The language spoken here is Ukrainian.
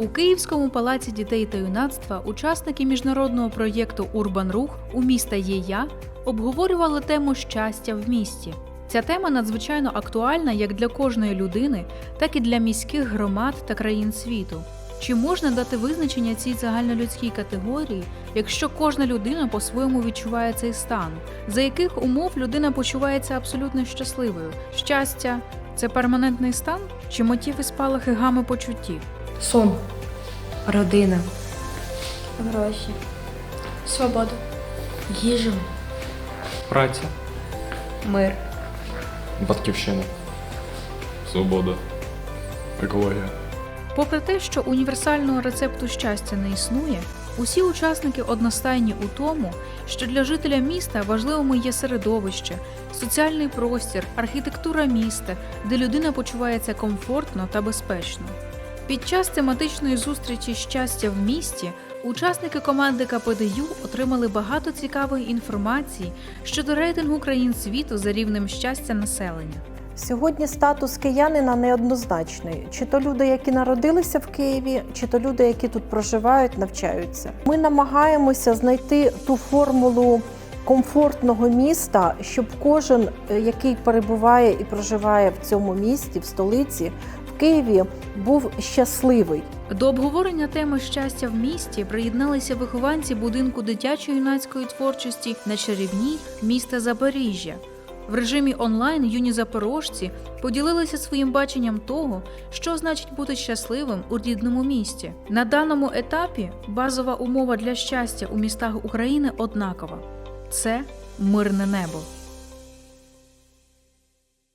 У Київському палаці дітей та юнацтва учасники міжнародного проєкту Урбан Рух у міста є я обговорювали тему щастя в місті. Ця тема надзвичайно актуальна як для кожної людини, так і для міських громад та країн світу. Чи можна дати визначення цій загальнолюдській категорії, якщо кожна людина по-своєму відчуває цей стан? За яких умов людина почувається абсолютно щасливою? Щастя це перманентний стан чи мотив і спалахи гами почуттів? Сон. Родина. Гроші. Свобода. Їжа. Праця, Мир. батьківщина, свобода, екологія. Попри те, що універсального рецепту щастя не існує, усі учасники одностайні у тому, що для жителя міста важливими є середовище, соціальний простір, архітектура міста, де людина почувається комфортно та безпечно. Під час тематичної зустрічі щастя в місті учасники команди КПДЮ отримали багато цікавої інформації щодо рейтингу країн світу за рівнем щастя населення. Сьогодні статус киянина неоднозначний. Чи то люди, які народилися в Києві, чи то люди, які тут проживають, навчаються. Ми намагаємося знайти ту формулу комфортного міста, щоб кожен, е, який перебуває і проживає в цьому місті, в столиці, Києві, був щасливий. До обговорення теми щастя в місті приєдналися вихованці будинку дитячо-юнацької творчості на чарівній міста Запоріжжя. В режимі онлайн юні запорожці поділилися своїм баченням того, що значить бути щасливим у рідному місті. На даному етапі базова умова для щастя у містах України однакова це мирне небо.